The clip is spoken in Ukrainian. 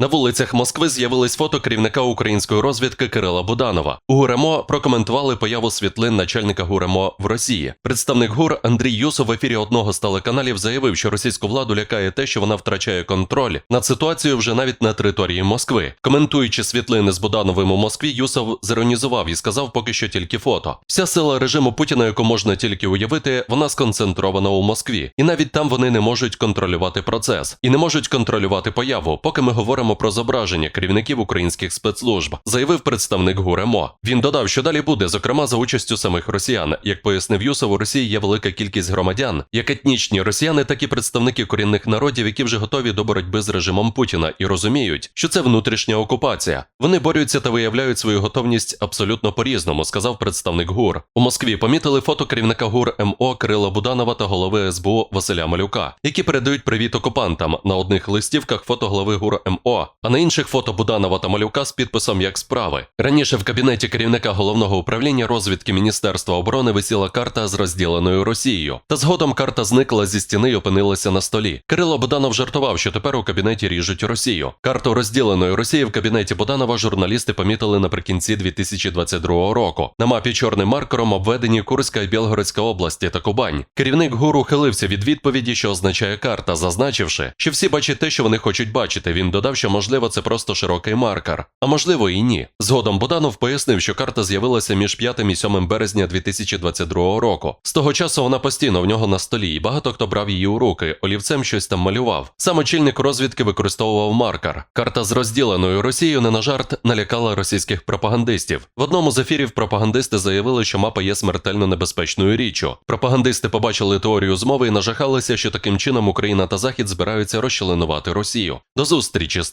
На вулицях Москви з'явились фото керівника української розвідки Кирила Буданова. У ГУРЕМО прокоментували появу світлин начальника ГУРЕМО в Росії. Представник ГУР Андрій Юсов в ефірі одного з телеканалів заявив, що російську владу лякає те, що вона втрачає контроль над ситуацією вже навіть на території Москви. Коментуючи світлини з Будановим у Москві, Юсов зіронізував і сказав поки що тільки фото. Вся сила режиму Путіна, яку можна тільки уявити, вона сконцентрована у Москві, і навіть там вони не можуть контролювати процес і не можуть контролювати появу, поки ми говоримо про зображення керівників українських спецслужб, заявив представник ГУРЕМО. Він додав, що далі буде, зокрема за участю самих росіян. Як пояснив Юсов, у Росії є велика кількість громадян, як етнічні росіяни, так і представники корінних народів, які вже готові до боротьби з режимом Путіна і розуміють, що це внутрішня окупація. Вони борються та виявляють свою готовність абсолютно по-різному, сказав представник ГУР. У Москві помітили фото керівника ГУР МО Кирила Буданова та голови СБУ Василя Малюка, які передають привіт окупантам. На одних листівках фото голови ГУР МО, а на інших фото Буданова та Малюка з підписом як справи. Раніше в кабінеті керівника головного управління розвідки Міністерства оборони висіла карта з розділеною Росією. Та згодом карта зникла зі стіни і опинилася на столі. Кирило Буданов жартував, що тепер у кабінеті ріжуть Росію. Карту розділеної Росії в кабінеті Буданова журналісти помітили наприкінці 2022 року. На мапі чорним маркером обведені Курська і Білгородська області та Кубань. Керівник гуру хилився від відповіді, що означає карта, зазначивши, що всі бачать те, що вони хочуть бачити. Він додав, що можливо це просто широкий маркер, а можливо і ні. Згодом Буданов пояснив, що карта з'явилася між 5 і 7 березня 2022 року. З того часу вона постійно в нього на столі, і багато хто брав її у руки, олівцем щось там малював. Сам очільник розвідки використовував маркер. Карта з розділеною Росією не на жарт налякала російських пропагандистів. В одному з ефірів пропагандисти заявили, що мапа є смертельно небезпечною річчю. Пропагандисти побачили теорію змови і нажахалися, що таким чином Україна та Захід збираються розчленувати Росію. До зустрічі